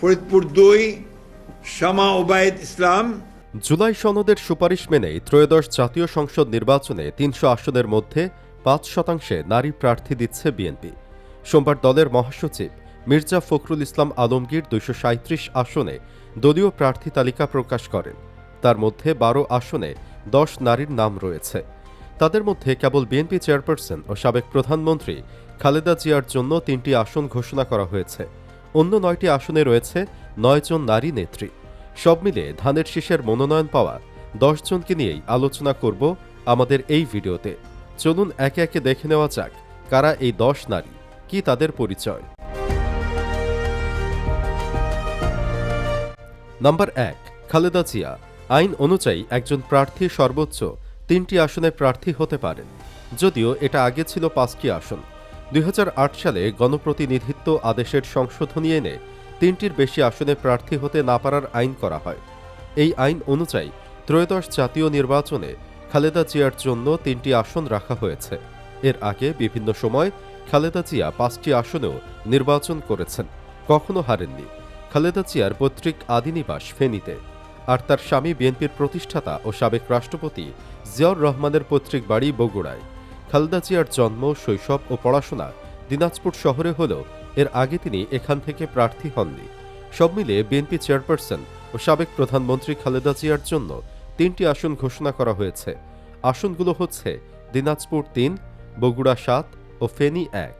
ফরিদপুর দুই, শামা ওবায়দ ইসলাম। জুলাই সনদের সুপারিশ মেনে ত্রয়োদশ জাতীয় সংসদ নির্বাচনে তিনশো আসনের মধ্যে পাঁচ শতাংশে নারী প্রার্থী দিচ্ছে বিএনপি। সোমবার দলের মহাসচিব মির্জা ফখরুল ইসলাম আলমগীর দুইশো আসনে দলীয় প্রার্থী তালিকা প্রকাশ করেন। তার মধ্যে বারো আসনে দশ নারীর নাম রয়েছে। তাদের মধ্যে কেবল বিএনপি চেয়ারপারসন ও সাবেক প্রধানমন্ত্রী খালেদা জিয়ার জন্য তিনটি আসন ঘোষণা করা হয়েছে। অন্য নয়টি আসনে রয়েছে নয়জন নারী নেত্রী। সব মিলে ধানের শীষের মনোনয়ন পাওয়া দশজনকে নিয়েই আলোচনা করব আমাদের এই ভিডিওতে। চলুন একে একে দেখে নেওয়া যাক কারা এই দশ নারী, কি তাদের পরিচয়। নাম্বার এক, খালেদা জিয়া। আইন অনুযায়ী একজন প্রার্থী সর্বোচ্চ তিনটি আসনে প্রার্থী হতে পারেন, যদিও এটা আগে ছিল পাঁচটি আসন। দুই হাজার আট সালে গণপ্রতিনিধিত্ব আদেশের সংশোধনী এনে তিনটির বেশি আসনে প্রার্থী হতে না পারার আইন করা হয়। এই আইন অনুযায়ী ত্রয়োদশ জাতীয় নির্বাচনে খালেদা জিয়ার জন্য তিনটি আসন রাখা হয়েছে। এর আগে বিভিন্ন সময় খালেদা জিয়া পাঁচটি আসনেও নির্বাচন করেছেন, কখনো হারেননি। খালেদা জিয়ার পৈতৃক আদিনিবাস ফেনীতে। আর তার স্বামী বিএনপির প্রতিষ্ঠাতা ও সাবেক রাষ্ট্রপতি জিয়াউর রহমানের পৈতৃক বাড়ি বগুড়ায়। খালেদা জিয়ার জন্ম, শৈশব ও পড়াশোনা দিনাজপুর শহরে হলেও এর আগে তিনি এখান থেকে প্রার্থী হননি। সব মিলিয়ে বিএনপি চেয়ারপারসন ও সাবেক প্রধানমন্ত্রী খালেদা জিয়ার জন্য তিনটি আসন ঘোষণা করা হয়েছে। আসনগুলো হচ্ছে দিনাজপুর তিন, বগুড়া সাত ও ফেনী এক।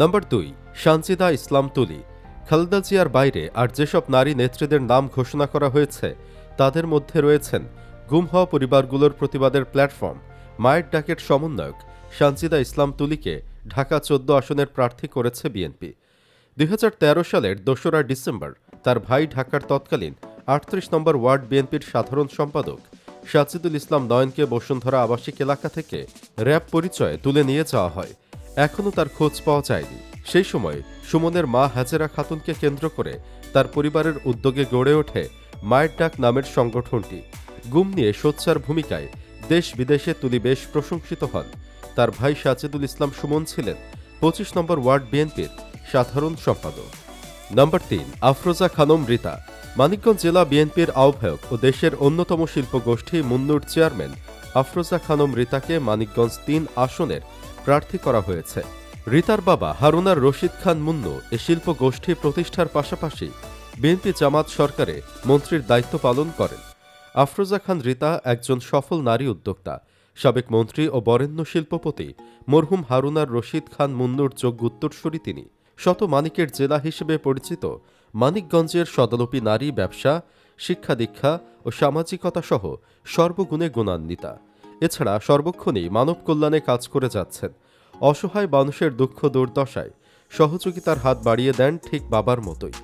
নম্বর দুই, সানজিদা ইসলাম তুলি। খালেদা জিয়ার বাইরে আর যেসব নারী নেত্রীদের নাম ঘোষণা করা হয়েছে, তাদের মধ্যে রয়েছেন গুম হওয়া পরিবারগুলোর প্রতিবাদের প্ল্যাটফর্ম, মায়ের ডাকের সমন্বয়ক সানজিদা ইসলাম তুলিকে ঢাকা চোদ্দ আসনের প্রার্থী করেছে বিএনপি। দুই হাজার তেরো সালের দোসরা ডিসেম্বর তার ভাই ঢাকার তৎকালীন আটত্রিশ নম্বর ওয়ার্ড বিএনপির সাধারণ সম্পাদক সাজিদুল ইসলাম নয়নকে বসুন্ধরা আবাসিক এলাকা থেকে র্যাব পরিচয়ে তুলে নিয়ে যাওয়া হয়। এখনও তার খোঁজ পাওয়া যায়নি। সেই সময় সুমনের মা হাজেরা খাতুনকে কেন্দ্র করে তার পরিবারের উদ্যোগে গড়ে ওঠে মায়ের ডাক নামের সংগঠনটি। গুম নিয়ে সোচ্চার ভূমিকায় দেশ বিদেশে তুলি বেশ প্রশংসিত হন। তার ভাই সাজেদুল ইসলাম সুমন ছিলেন পঁচিশ নম্বর ওয়ার্ড বিএনপির সাধারণ সম্পাদক। নম্বর তিন, আফরোজা খানম রিতা, মানিকগঞ্জ জেলা বিএনপির আহ্বায়ক ও দেশের অন্যতম শিল্পগোষ্ঠী মুন্নুর চেয়ারম্যান আফরোজা খানম রিতাকে মানিকগঞ্জ তিন আসনের প্রার্থী করা হয়েছে। রিতার বাবা হারুনার রশিদ খান মুন্নু এ শিল্প গোষ্ঠী প্রতিষ্ঠার পাশাপাশি বিএনপি জামাত সরকারে মন্ত্রীর দায়িত্ব পালন করেন। আফরোজা খান রিতা একজন সফল নারী উদ্যোক্তা। সাবেক মন্ত্রী ও বরেণ্য শিল্পপতি মরহুম হারুনার রশিদ খান মুন্নুর যোগ্য উত্তরসূরি তিনি। শত মানিকের জেলা হিসেবে পরিচিত মানিকগঞ্জের সদালপী নারী, ব্যবসা, শিক্ষা দীক্ষা ও সামাজিকতা সহ সর্বগুণে গুণান্বিতা। এছাড়া সর্বক্ষণেই মানব কল্যাণে কাজ করে যাচ্ছেন। অসহায় মানুষের দুঃখ দুর্দশায় সহযোগিতার হাত বাড়িয়ে দেন ঠিক বাবার মতোই,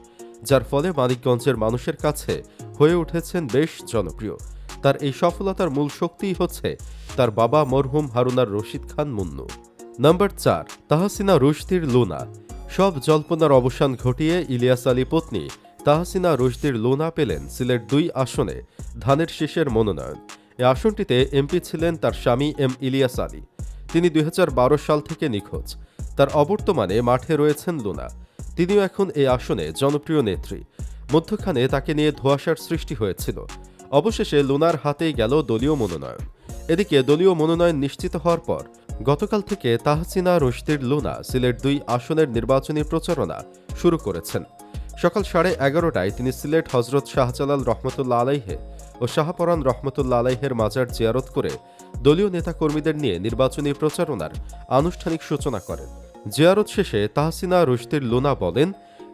যার ফলে মানিকগঞ্জের মানুষের কাছে হয়ে উঠেছেন বেশ জনপ্রিয় তার এই সফলতার মূল শক্তিই হচ্ছে তার বাবা মরহুম হারুনার রশিদ খান মুন্নু। নাম্বার চার, তাহসিনা রুশদির লুনা। সব জল্পনার অবসান ঘটিয়ে ইলিয়াস আলী পত্নী তাহসিনা রুশদির লুনা পেলেন সিলেট দুই আসনে ধানের শীষের মনোনয়ন। এ আসনটিতে এমপি ছিলেন তার স্বামী এম ইলিয়াস আলী। তিনি দুই হাজার বারো সাল থেকে নিখোঁজ। তার অবর্তমানে মাঠে রয়েছেন লুনা। তিনিও এখন এই আসনে জনপ্রিয় নেত্রী। মধ্যখানে তাকে নিয়ে ধোঁয়াশার সৃষ্টি হয়েছিল। অবশেষে লুনার হাতেই গেল দলীয় মনোনয়ন। এদিকে দলীয় মনোনয়ন নিশ্চিত হওয়ার পর, গতকাল থেকে তাহসিনা রশদির লুনা সিলেট দুই আসনের নির্বাচনী প্রচারণা শুরু করেছেন। সকাল সাড়ে এগারোটায় তিনি সিলেট হজরত শাহজালাল রহমতুল্লা আলাইহে ও শাহপরান রহমতুল্লা আলাইহের মাজার জিয়ারত করে দলীয় নেতাকর্মীদের নিয়ে নির্বাচনী প্রচারণার আনুষ্ঠানিক সূচনা করেন। জিয়ারত শেষে তাহসিনা রশদির লুনা বলেন,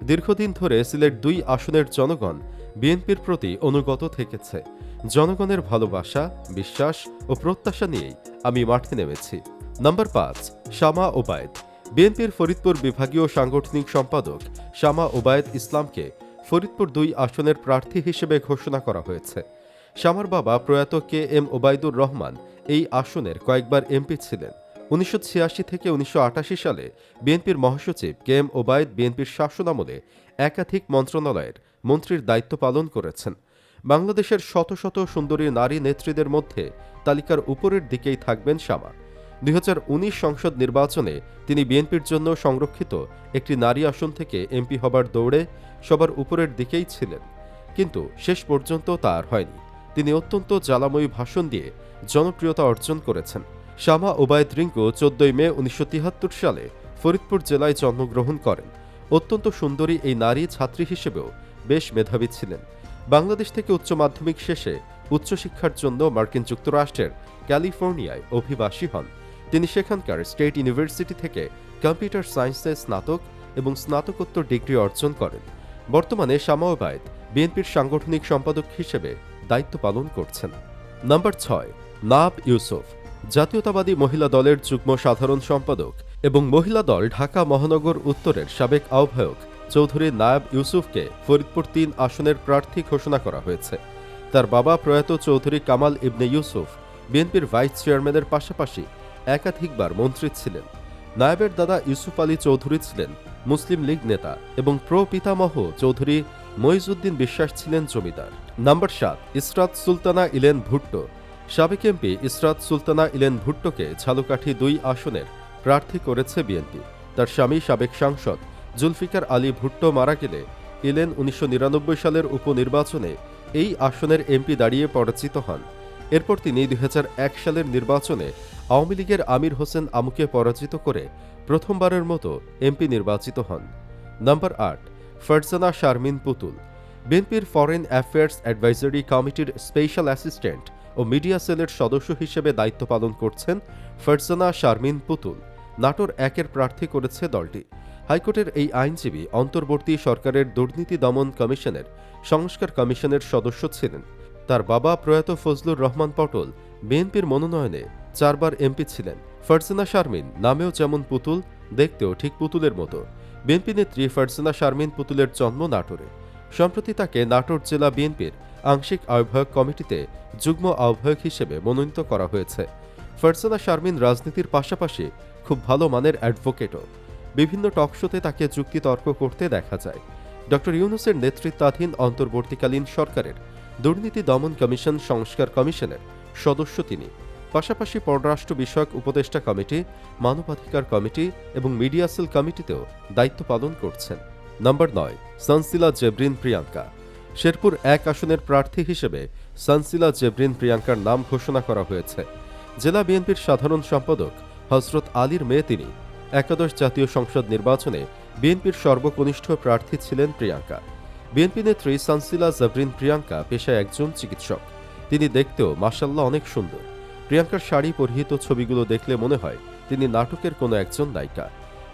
দীর্ঘদিন ধরে সিলেট দুই আসনের জনগণ বিএনপির প্রতি অনুগত থেকেছে। জনগণের ভালোবাসা, বিশ্বাস ও প্রত্যাশা নিয়েই আমি মাঠে নেমেছি। নাম্বার পাঁচ, শামা ওবায়দ। বিএনপির ফরিদপুর বিভাগীয় সাংগঠনিক সম্পাদক শামা ওবায়দ ইসলামকে ফরিদপুর দুই আসনের প্রার্থী হিসেবে ঘোষণা করা হয়েছে। শামার বাবা প্রয়াত কে এম ওবায়দুর রহমান এই আসনের কয়েকবার এমপি ছিলেন। উনিশশো ছিয়াশি থেকে উনিশশো আটাশি সালে বিএনপির মহাসচিব কে এম ওবায়দ বিএনপির শাসনামলে একাধিক মন্ত্রণালয়ের মন্ত্রীর দায়িত্ব পালন করেছেন। বাংলাদেশের শত শত সুন্দরী নারী নেত্রীদের মধ্যে তালিকার উপরের দিকেই থাকবেন শামা দুই সংসদ নির্বাচনে তিনি বিএনপির জন্য সংরক্ষিত একটি নারী আসন থেকে এমপি হবার দৌড়ে সবার উপরের দিকেই ছিলেন। কিন্তু শেষ পর্যন্ত তা আর হয়নি। তিনি অত্যন্ত জ্বালাময়ী ভাষণ দিয়ে জনপ্রিয়তা অর্জন করেছেন। শামা ওবায়দ রিঙ্কু চোদ্দই মে উনিশশো তিয়াত্তর সালে ফরিদপুর জেলায় জন্মগ্রহণ করেন। অত্যন্ত সুন্দরী এই নারী ছাত্রী হিসেবেও বেশ মেধাবী ছিলেন। বাংলাদেশ থেকে উচ্চ মাধ্যমিক শেষে উচ্চশিক্ষার জন্য মার্কিন যুক্তরাষ্ট্রের ক্যালিফোর্নিয়ায় অভিবাসী হন। তিনি সেখানকার স্টেট ইউনিভার্সিটি থেকে কম্পিউটার সায়েন্সে স্নাতক এবং স্নাতকোত্তর ডিগ্রি অর্জন করেন। বর্তমানে শামাওবায়দ বিএনপির সাংগঠনিক সম্পাদক হিসেবে দায়িত্ব পালন করছেন। নাম্বার ছয়, নাব ইউসুফ, জাতীয়তাবাদী মহিলা দলের যুগ্ম সাধারণ সম্পাদক এবং মহিলা দল ঢাকা মহানগর উত্তরের সাবেক আহ্বায়ক চৌধুরী নায়াব ইউসুফকে ফরিদপুর তিন আসনের প্রার্থী ঘোষণা করা হয়েছে। তার বাবা প্রয়াত চৌধুরী কামাল ইবনে ইউসুফ, বিএনপির ভাইস চেয়ারম্যানের পাশাপাশি একাধিকবার মন্ত্রী ছিলেন। নায়েবের দাদা ইউসুফ আলী চৌধুরী ছিলেন মুসলিম লীগ নেতা এবং প্র পিতামহ চৌধুরী মইজউদ্দিন বিশ্বাস ছিলেন জমিদার। নাম্বার সাত, ইসরাত সুলতানা ইলেন ভুট্টো। সাবেক এমপি ইসরাত সুলতানা ইলেন ভুট্টোকে ঝালুকাঠি দুই আসনের প্রার্থী করেছে বিএনপি। তার স্বামী সাবেক সাংসদ জুলফিকার আলী ভুট্টো মারা গেলে ইলেন উনিশশো নিরানব্বই সালের উপনির্বাচনে এই আসনের এমপি দাঁড়িয়ে পরাজিত হন। এরপর তিনি দুই হাজার এক সালের নির্বাচনে আওয়ামী লীগের আমির হোসেন আমুকে পরাজিত করে প্রথমবারের মতো এমপি নির্বাচিত হন। নাম্বার আট, ফারজানা শারমিন পুতুল। বিএনপির ফরেন অ্যাফেয়ার্স অ্যাডভাইজারি কমিটির স্পেশাল অ্যাসিস্ট্যান্ট ও মিডিয়া সেলের সদস্য হিসেবে দায়িত্ব পালন করছেন ফারজানা শারমিন পুতুল। নাটোর একের প্রার্থী করেছে দলটি। হাইকোর্টের এই আইনজীবী অন্তর্বর্তী সরকারের দুর্নীতি দমন কমিশনের সংস্কার কমিশনের সদস্য ছিলেন। তার বাবা প্রয়াত ফজলুর রহমান পটল, বিএনপির মনোনয়নে চারবার এমপি ছিলেন। ফারজানা শারমিন নামেও যেমন পুতুল, দেখতেও ঠিক পুতুলের মতো। বিএনপি নেত্রী ফারজানা শারমিন পুতুলের জন্ম নাটোরে। সম্প্রতি তাকে নাটোর জেলা বিএনপির আংশিক আহ্বায়ক কমিটিতে যুগ্ম আহ্বায়ক হিসেবে মনোনীত করা হয়েছে। ফারজানা শারমিন রাজনীতির পাশাপাশি খুব ভালো মানের অ্যাডভোকেটও। বিভিন্ন টকশোতে তাকে যুক্তিতর্ক করতে দেখা যায়। ড. ইউনুসের নেতৃত্বাধীন অন্তর্বর্তীকালীন সরকারের দুর্নীতি দমন কমিশন সংস্কার কমিশনের সদস্য তিনি। পাশাপাশি পররাষ্ট্র বিষয়ক উপদেষ্টা কমিটি, মানবাধিকার কমিটি এবং মিডিয়া সেল কমিটিতেও দায়িত্ব পালন করছেন। নম্বর নয়, সানসিলা জেব্রিন প্রিয়াঙ্কা। শেরপুর এক আসনের প্রার্থী হিসেবে সানসিলা জেব্রিন প্রিয়াঙ্কার নাম ঘোষণা করা হয়েছে। জেলা বিএনপির সাধারণ সম্পাদক হজরত আলীর মেয়ে তিনি একাদশ জাতীয় সংসদ নির্বাচনে বিএনপির সর্বকনিষ্ঠ প্রার্থী ছিলেন প্রিয়াঙ্কা। বিএনপি নেত্রী সানসিলা জাবরিন প্রিয়াঙ্কা পেশায় একজন চিকিৎসক। তিনি দেখতেও মাসাল্লাহ অনেক সুন্দর। প্রিয়াঙ্কার শাড়ি পরিহিত ছবিগুলো দেখলে মনে হয় তিনি নাটকের কোনো একজন নায়িকা।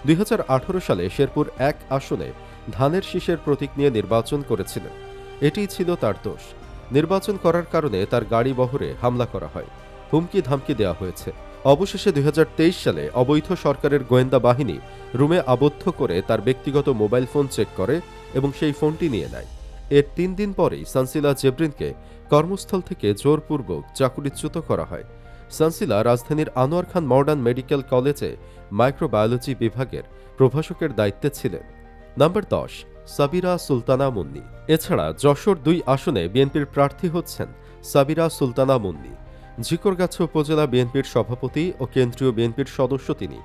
দুই হাজার আঠারো সালে শেরপুর এক আসনে ধানের শীষের প্রতীক নিয়ে নির্বাচন করেছিলেন। এটিই ছিল তার দোষ। নির্বাচন করার কারণে তার গাড়ি বহরে হামলা করা হয়। হুমকি ধামকি দেওয়া হয়েছে। অবশেষে দুই হাজার তেইশ সালে অবৈধ সরকারের গোয়েন্দা বাহিনী রুমে আবদ্ধ করে তার ব্যক্তিগত মোবাইল ফোন চেক করে এবং সেই ফোনটি নিয়ে নেয়। এর তিন দিন পরেই সানসিলা জেব্রিনকে কর্মস্থল থেকে জোরপূর্বক চাকুরিচ্যুত করা হয়। সানসিলা রাজধানীর আনোয়ার খান মডার্ন মেডিকেল কলেজে মাইক্রোবায়োলজি বিভাগের প্রভাষকের দায়িত্বে ছিলেন। নাম্বার দশ, সাবিরা সুলতানা মুন্নি। এছাড়া যশোর দুই আসনে বিএনপির প্রার্থী হচ্ছেন সাবিরা সুলতানা মুন্নি। ঝিকরগাছা উপজেলা বিএনপির সভাপতি ও কেন্দ্রীয় বিএনপির সদস্য তিনি।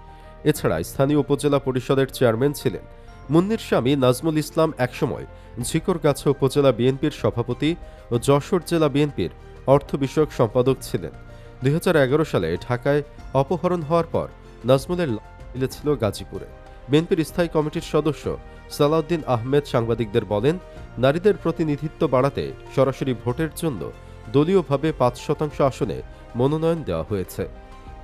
এছাড়া স্থানীয় উপজেলা পরিষদের চেয়ারম্যান ছিলেন। মুন্নির স্বামী নাজমুল ইসলাম একসময় ঝিকরগাছা উপজেলা বিএনপির সভাপতি ও যশোর জেলা বিএনপির অর্থ বিষয়ক সম্পাদক ছিলেন। দুই হাজার এগারো সালে ঢাকায় অপহরণ হওয়ার পর নাজমুলের মিলেছিল গাজীপুরে। বিএনপির স্থায়ী কমিটির সদস্য সালাউদ্দিন আহমেদ সাংবাদিকদের বলেন, নারীদের প্রতিনিধিত্ব বাড়াতে সরাসরি ভোটের জন্য দলীয়ভাবে পাঁচ শতাংশ আসনে মনোনয়ন দেওয়া হয়েছে।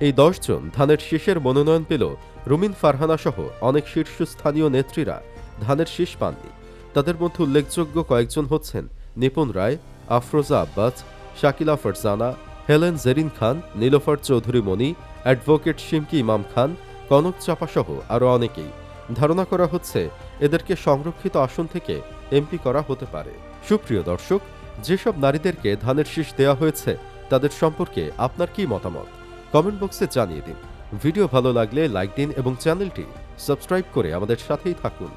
এই দশজন ধানের শীষের মনোনয়ন পেল রুমিন ফারহানা সহ অনেক শীর্ষস্থানীয় নেত্রীরা ধানের শীষ পাননি। তাদের মধ্যে উল্লেখযোগ্য কয়েকজন হচ্ছেন নিপুণ রায়, আফরোজা আব্বাস, শাকিলা ফারজানা হেলেন জেরিন খান, নীলোফার চৌধুরী মণি অ্যাডভোকেট শিমকি ইমাম খান, কনক চাপা সহ আরও অনেকেই। ধারণা করা হচ্ছে এদেরকে সংরক্ষিত আসন থেকে এমপি করা হতে পারে। সুপ্রিয় দর্শক যেসব নারীদেরকে ধানের শীষ দেওয়া হয়েছে, তাদের সম্পর্কে আপনার কি মতামত? কমেন্ট বক্সে জানিয়ে দিন। ভিডিও ভালো লাগলে লাইক দিন এবং চ্যানেলটি সাবস্ক্রাইব করে আমাদের সাথেই থাকুন।